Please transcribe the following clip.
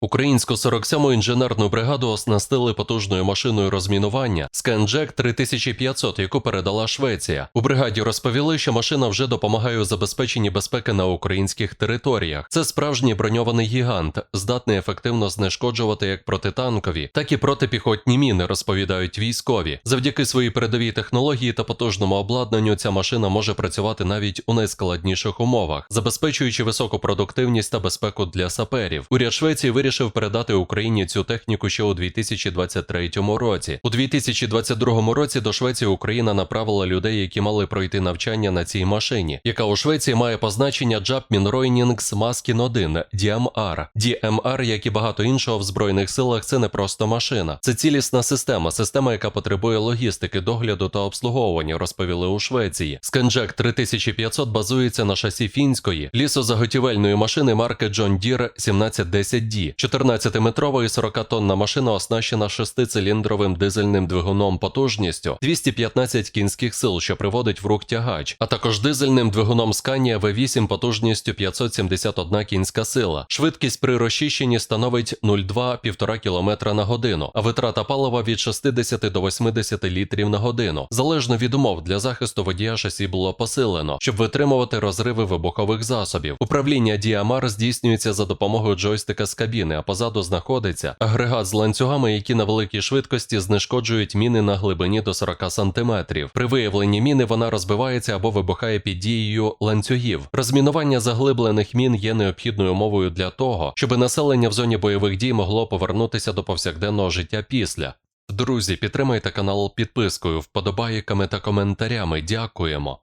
Українську 47-му інженерну бригаду оснастили потужною машиною розмінування Scanjack 3500, яку передала Швеція. У бригаді розповіли, що машина вже допомагає у забезпеченні безпеки на українських територіях. Це справжній броньований гігант, здатний ефективно знешкоджувати як протитанкові, так і протипіхотні міни, розповідають військові. Завдяки своїй передовій технології та потужному обладнанню ця машина може працювати навіть у найскладніших умовах, забезпечуючи високу продуктивність та безпеку для саперів. Уряд Швеції вирішив передати Україні цю техніку ще у 2023 році. У 2022 році до Швеції Україна направила людей, які мали пройти навчання на цій машині, яка у Швеції має позначення Джапмін Ройнінгс Маскін 1 DMR. DMR, як і багато іншого в збройних силах, це не просто машина, це цілісна система, система, яка потребує логістики, догляду та обслуговування, розповіли у Швеції. Сканджек 3500 базується на шасі фінської лісозаготівельної машини марки John Deere 1710D. 14-метрова і 40-тонна машина оснащена 6-циліндровим дизельним двигуном потужністю 215 кінських сил, що приводить в рух тягач, а також дизельним двигуном Scania V8 потужністю 571 кінська сила. Швидкість при розчищенні становить 0,2-1,5 км на годину, а витрата палива від 60 до 80 літрів на годину. Залежно від умов для захисту водія шасі було посилено, щоб витримувати розриви вибухових засобів. Управління DMR здійснюється за допомогою джойстика з кабіни, а позаду знаходиться агрегат з ланцюгами, які на великій швидкості знешкоджують міни на глибині до 40 см. При виявленні міни вона розбивається або вибухає під дією ланцюгів. Розмінування заглиблених мін є необхідною умовою для того, щоб населення в зоні бойових дій могло повернутися до повсякденного життя після. Друзі, підтримайте канал підпискою, вподобайками та коментарями. Дякуємо.